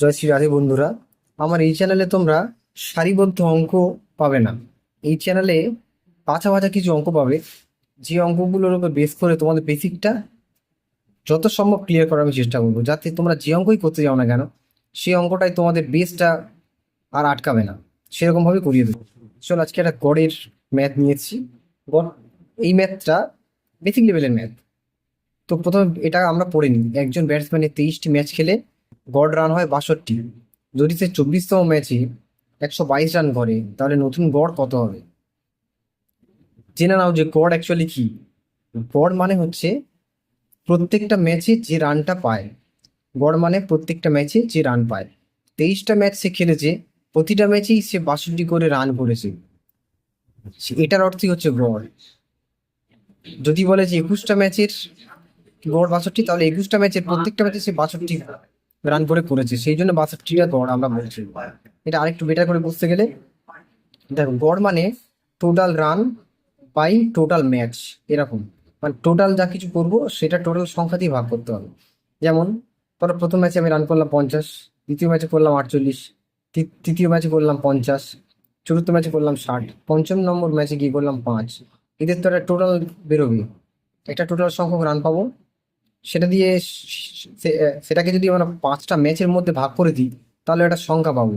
জয় শ্রী রাধে বন্ধুরা। আমার এই চ্যানেলে তোমরা সারিবদ্ধ অঙ্ক পাবে না। এই চ্যানেলে বাছা বাছা কিছু অঙ্ক পাবে। যে অঙ্কগুলোর উপর বেস করে তোমাদের বেসিকটা যত সম্ভব ক্লিয়ার করার আমি চেষ্টা করব। যাতে তোমরা যে অঙ্কই করতে যাও না কেন, সেই অঙ্কটাই তোমাদের বেসটা আর আটকাবে না। সেরকমভাবে করিয়ে দেবো। চলো আজকে একটা গড়ের ম্যাথ নিয়েছি গড়, এই ম্যাথটা বেসিক লেভেলের ম্যাথ তো প্রথমে এটা আমরা পড়ে নিই। একজন ব্যাটসম্যানের তেইশটি ম্যাচ খেলে গড় রান হয় বাষট্টি। যদি সে চব্বিশতম ম্যাচে একশো বাইশ রান করে, তাহলে নতুন গড় কত হবে? জেনে নাও যে গড় অ্যাকচুয়ালি কি। গড় মানে হচ্ছে প্রত্যেকটা ম্যাচে যে রানটা পায়। গড় মানে প্রত্যেকটা ম্যাচে যে রান পায়। তেইশটা ম্যাচ সে খেলেছে, প্রতিটা ম্যাচেই সে বাষট্টি করে রান করেছে। এটার অর্থই হচ্ছে গড়। যদি বলে যে একুশটা ম্যাচের গড় বাষট্টি, তাহলে একুশটা ম্যাচের প্রত্যেকটা ম্যাচে সে বাষট্টি রান করে করেছে সেই জন্য বাষট্টিটা গড় আমরা বলছি। এটা আরেকটু বেটার করে বুঝতে গেলে, দেখো, গড় মানে total run by total match এরকম। মানে টোটাল যা কিছু করব, সেটা টোটাল সংখ্যা দিয়ে ভাগ করতে হবে। যেমন, ধরো প্রথম ম্যাচে আমি রান করলাম পঞ্চাশ, দ্বিতীয় ম্যাচে করলাম আটচল্লিশ তৃতীয় ম্যাচে করলাম পঞ্চাশ, চতুর্থ ম্যাচে করলাম ষাট, পঞ্চম নম্বর ম্যাচে গিয়ে করলাম পাঁচ। এদের তো একটা টোটাল বেরোবে একটা টোটাল সংখ্যক রান পাবো। সেটা দিয়ে সেটাকে যদি আমরা পাঁচটা ম্যাচের মধ্যে ভাগ করে দিই, তাহলে একটা সংখ্যা পাবো।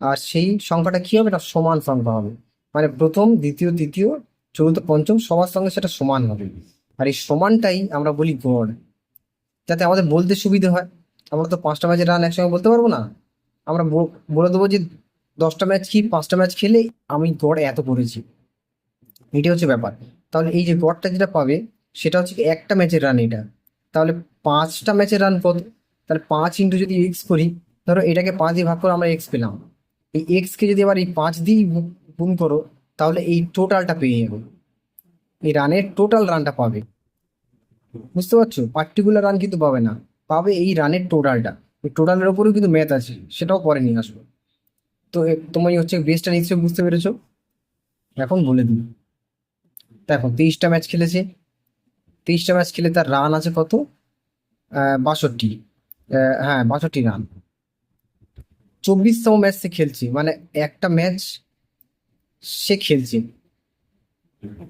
আর সেই সংখ্যাটা কি হবে? এটা সমান সংখ্যা হবে। মানে প্রথম, দ্বিতীয়, তৃতীয়, চতুর্থ, পঞ্চম সবার সঙ্গে সেটা সমান হবে। আর এই সমানটাই আমরা বলি গড়। যাতে আমাদের বলতে সুবিধে হয়। আমরা তো পাঁচটা ম্যাচের রান একসঙ্গে বলতে পারব না? আমরা বলে দেবো যে দশটা ম্যাচ কি, পাঁচটা ম্যাচ খেলে আমি গড় এত করেছি। এটাই হচ্ছে ব্যাপার। তাহলে এই যে গড়টা যেটা পাবে, সেটা হচ্ছে একটা ম্যাচের রান এটা। তাহলে পাঁচটা ম্যাচের রান কত তাহলে পাঁচ ইন্টু যদি এক্স করি, ধরো এটাকে পাঁচ দিয়ে ভাগ করে আমরা এক্স পেলাম। এই এক্সকে যদি আবার এই পাঁচ দিয়েই গু- গুণ করো, তাহলে এই টোটালটা পেয়ে যাবে। এই রানের টোটাল রানটা পাবে। বুঝতে পারছ? পার্টিকুলার রান কিন্তু পাবে না। পাবে এই রানের টোটালটা এই টোটালের ওপরেও কিন্তু ম্যাথ আছে। সেটাও পরে নিয়ে আসব। তো তোমায় হচ্ছে বেসটা নিশ্চয়ই বুঝতে পেরেছ? এখন বলে দিই। দেখো, তেইশটা ম্যাচ খেলেছে। তেইশটা ম্যাচ খেলে তার রান আছে কত? বাষট্টি। হ্যাঁ বাষট্টি রান চব্বিশতম ম্যাচ সে খেলছে। মানে একটা ম্যাচ সে খেলছে।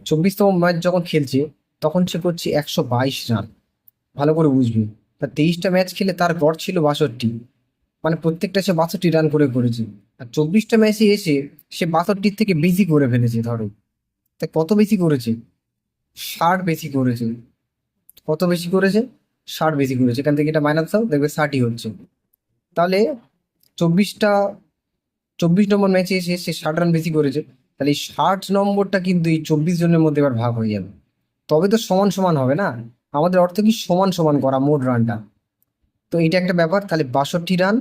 চব্বিশতম ম্যাচ যখন খেলছে, তখন সে করছে একশো বাইশ রান ভালো করে বুঝবি। তা তেইশটা ম্যাচ খেলে তার গড় ছিল বাষট্টি। মানে প্রত্যেকটা সে বাষট্টি রান করে করেছে। আর চব্বিশটা ম্যাচে এসে সে বাষট্টির থেকে বেশি করে ফেলেছে, ধরো। তা কত বেশি করেছে? ষাট বেশি করেছে। কত বেশি করেছে? ষাট বেশি করেছে। এখান থেকে এটা মাইনাস দাও, দেখবে ষাটই হচ্ছে। তাহলে চব্বিশটা, চব্বিশ নম্বর ম্যাচে এসে সে ষাট রান বেশি করেছে। তাহলে এই ষাট নম্বরটা কিন্তু এই চব্বিশ জনের মধ্যে এবার ভাগ হয়ে যাবে। তবে তো সমান সমান হবে না? আমাদের অর্থ কি? সমান সমান করা মোট রানটা তো এটা একটা ব্যাপার। তাহলে বাষট্টি রান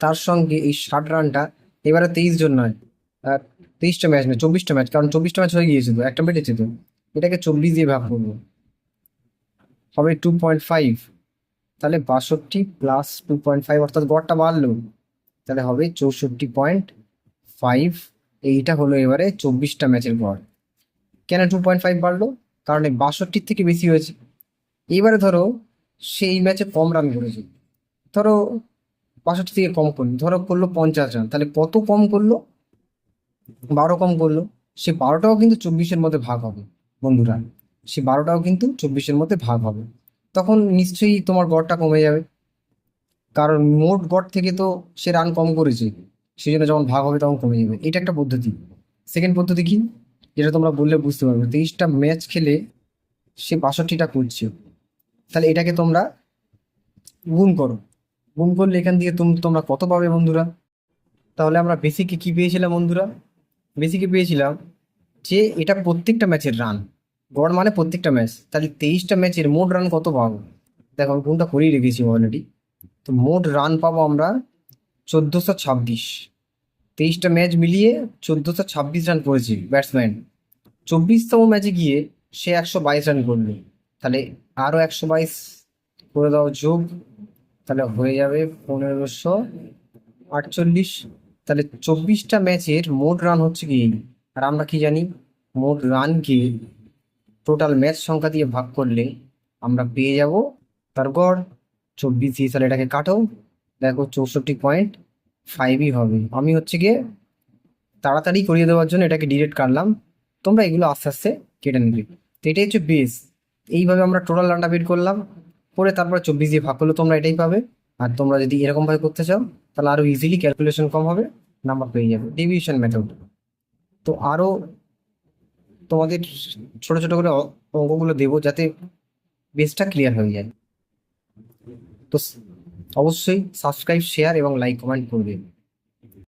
তার সঙ্গে এই ষাট রানটা এবারে তেইশ জন নয় তেইশটা ম্যাচ নয়, চব্বিশটা ম্যাচ কারণ চব্বিশটা ম্যাচ হয়ে গিয়েছে তো, একটা বেটেছে তো। এটাকে চব্বিশ দিয়ে ভাগ করব। হবে টু পয়েন্ট ফাইভ তাহলে বাষট্টি প্লাস টু পয়েন্ট ফাইভ অর্থাৎ গড়টা বাড়লো। তাহলে হবে চৌষট্টি পয়েন্ট ফাইভ এইটা হলো এবারে চব্বিশটা ম্যাচের গড়। কেন টু পয়েন্ট ফাইভ বাড়লো? কারণ এই বাষট্টির থেকে বেশি হয়েছে। এবারে ধরো সেই ম্যাচে কম রান করেছে। ধরো বাষট্টি থেকে কম করল। ধরো করল পঞ্চাশ রান তাহলে কত কম করল? বারো কম করল। সে বারোটাও কিন্তু চব্বিশের মধ্যে ভাগ হবে। বন্ধুরা, সে বারোটাও কিন্তু চব্বিশের মধ্যে ভাগ হবে। তখন নিশ্চয়ই তোমার গড়টা কমে যাবে। কারণ মোট গড় থেকে তো সে রান কম করেছে। সেই জন্য যখন ভাগ হবে তখন কমে যাবে। এটা একটা পদ্ধতি। সেকেন্ড পদ্ধতি কি? যেটা তোমরা বললে বুঝতে পারবে। তেইশটা ম্যাচ খেলে সে বাষট্টিটা করছে। তাহলে এটাকে তোমরা গুণ করো। গুণ করলে এখান দিয়ে তোম- তোমরা কত পাবে বন্ধুরা? তাহলে আমরা বেসিকে কি পেয়েছিলাম বন্ধুরা? বেসিকে পেয়েছিলাম যে এটা প্রত্যেকটা ম্যাচের রান গড় মানে প্রত্যেকটা ম্যাচ তাহলে তেইশটা ম্যাচের মোট রান কত পাবো? দেখো, আমি গুণটা করেই রেখেছি অলরেডি তো মোট রান পাবো আমরা চোদ্দোশো ছাব্বিশ। তেইশটা ম্যাচ মিলিয়ে চোদ্দোশো ছাব্বিশ রান করেছি ব্যাটসম্যান চব্বিশতম ম্যাচে গিয়ে সে একশো বাইশ রান করল। তাহলে আরও একশো বাইশ করে দাও যোগ। তাহলে হয়ে যাবে পনেরোশো আটচল্লিশ। তাহলে চব্বিশটা ম্যাচের মোট রান হচ্ছে কি? আর আমরা কি জানি? মোট রানকে টোটাল ম্যাচ সংখ্যা দিয়ে ভাগ করলে আমরা পেয়ে যাব তার গড় চব্বিশ তাহলে এটাকে কাটো। দেখো চৌষট্টি পয়েন্ট ফাইভই হবে। আমি হচ্ছে গিয়ে তাড়াতাড়ি করিয়ে দেওয়ার জন্য এটাকে ডিরেক্ট কাটলাম। তোমরা এগুলো আস্তে আস্তে কেটে নেবে। তো এটাই হচ্ছে বেস এইভাবে আমরা টোটাল রানটা বের করলাম। করে তারপরে চব্বিশ দিয়ে ভাগ করলে তোমরা এটাই পাবে। আর তোমরা যদি এরকমভাবে করতে চাও, তাহলে আরও ইজিলি ক্যালকুলেশন কম হবে। নাম্বার পেয়ে যাবে। ডিভিশন মেথড তো আরও তোমাদের ছোট ছোট করে অঙ্কগুলো দেবো যাতে বেসটা ক্লিয়ার হয়ে যায়। তো অবশ্যই সাবস্ক্রাইব শেয়ার এবং লাইক কমেন্ট করবে।